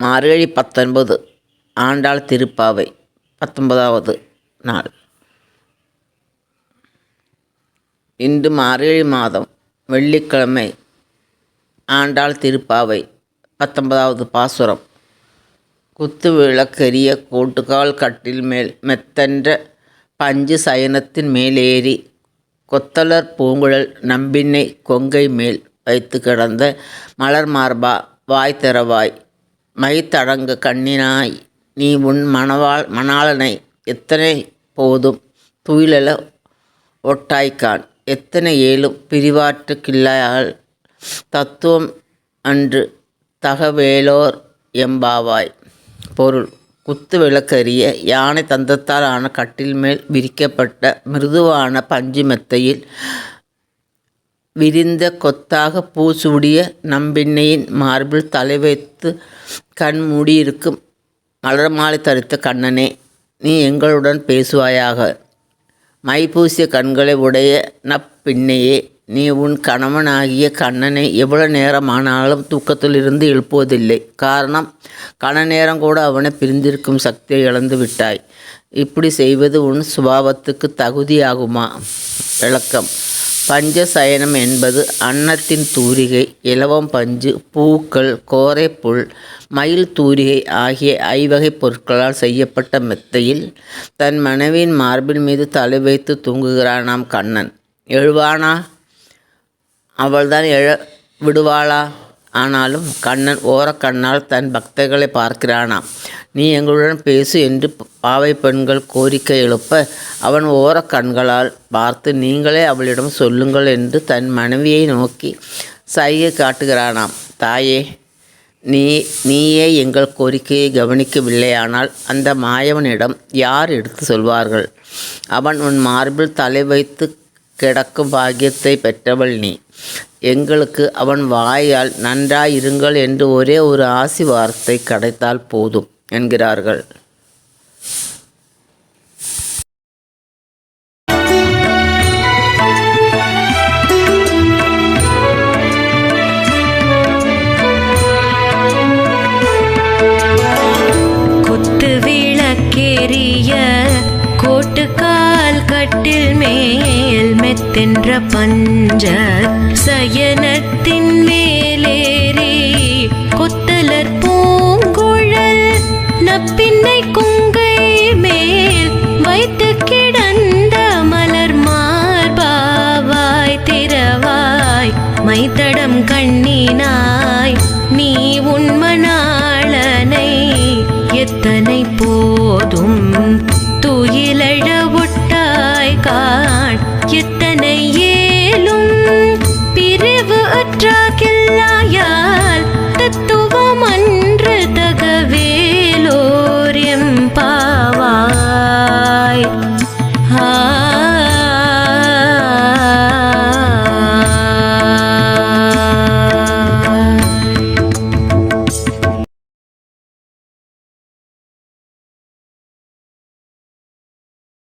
மார்கழி பத்தொன்பது ஆண்டாள் திருப்பாவை பத்தொன்பதாவது நாள். இன்று மார்கழி மாதம் வெள்ளிக்கிழமை ஆண்டாள் திருப்பாவை பத்தொன்பதாவது பாசுரம். குத்து விளக்கெரிய கோட்டுக்கால் கட்டில் மேல் மெத்தென்ற பஞ்சு சயனத்தின் மேலேறி கொத்தலர் பூங்குழல் நம்பின்னை கொங்கை மேல் வைத்து கிடந்த மலர் மார்பா வாய் திறவாய் மைத்தடங்கு கண்ணினாய் நீ உன் மணவாள் மணாளனை எத்தனை போதும் துயிலல ஒட்டாய்க்கான். எத்தனை ஏழும் பிரிவாற்று கிள்ளால் தத்துவம் அன்று தகவேலோர் எம்பாவாய். பொருள் குத்து விளக்கறிய யானை தந்தத்தால் ஆன கட்டில் மேல் விரிக்கப்பட்ட மிருதுவான பஞ்சு மெத்தையில் விரிந்த கொத்தாக பூசூடிய நம்பின்னையின் மார்பில் தலை வைத்து கண் மூடியிருக்கும் மலர்மாலை தரித்த கண்ணனே நீ எங்களுடன் பேசுவாயாக. மைபூசிய கண்களை உடைய நப்பின்னையே நீ உன் கணவனாகிய கண்ணனை எவ்வளவு நேரமானாலும் தூக்கத்திலிருந்து எழுப்புவதில்லை. காரணம் கண நேரம் கூட அவனை பிரிந்திருக்கும் சக்தியை இழந்து விட்டாய். இப்படி செய்வது உன் சுபாவத்துக்கு தகுதியாகுமா? விளக்கம். பஞ்சசயனம் என்பது அன்னத்தின் தூரிகை இலவம் பஞ்சு பூக்கள் கோரைப்புல் மயில் தூரிகை ஆகிய ஐவகை பொருட்களால் செய்யப்பட்ட மெத்தையில் தன் மனைவியின் மார்பின் மீது தலை வைத்து தூங்குகிறானாம் கண்ணன். எழுவானா? அவள்தான் எழ விடுவாளா? ஆனாலும் கண்ணன் ஓரக்கண்ணால் தன் பக்தர்களை பார்க்கிறானாம். நீ எங்களுடன் பேசு என்று பாவை பெண்கள் கோரிக்கை எழுப்ப அவன் ஓரக்கண்களால் பார்த்து நீங்களே அவளிடம் சொல்லுங்கள் என்று தன் மனைவியை நோக்கி சைகை காட்டுகிறானாம். தாயே நீ நீயே எங்கள் கோரிக்கையை கவனிக்கவில்லையானால் அந்த மாயவனிடம் யார் எடுத்து சொல்வார்கள்? அவன் உன் மார்பில் தலை வைத்து கிடக்கும் பாக்கியத்தை பெற்றவள் நீ. எங்களுக்கு அவன் வாயால் நன்றாயிருங்கள் என்று ஒரே ஒரு ஆசி வார்த்தை கிடைத்தால் போதும் என்கிறார்கள். கால் கட்டில் மேல் மெத்தென்ற பஞ்ச சயனத்தின் மேலேறி கொத்தலர் பூங்குழல் நப்பின்னை குங்கை மேல் வைத்து கிடந்த மலர் மார்பாவாய் திரவாய் மைத்தடம் கண்ணினாய் நீ உண்மை you.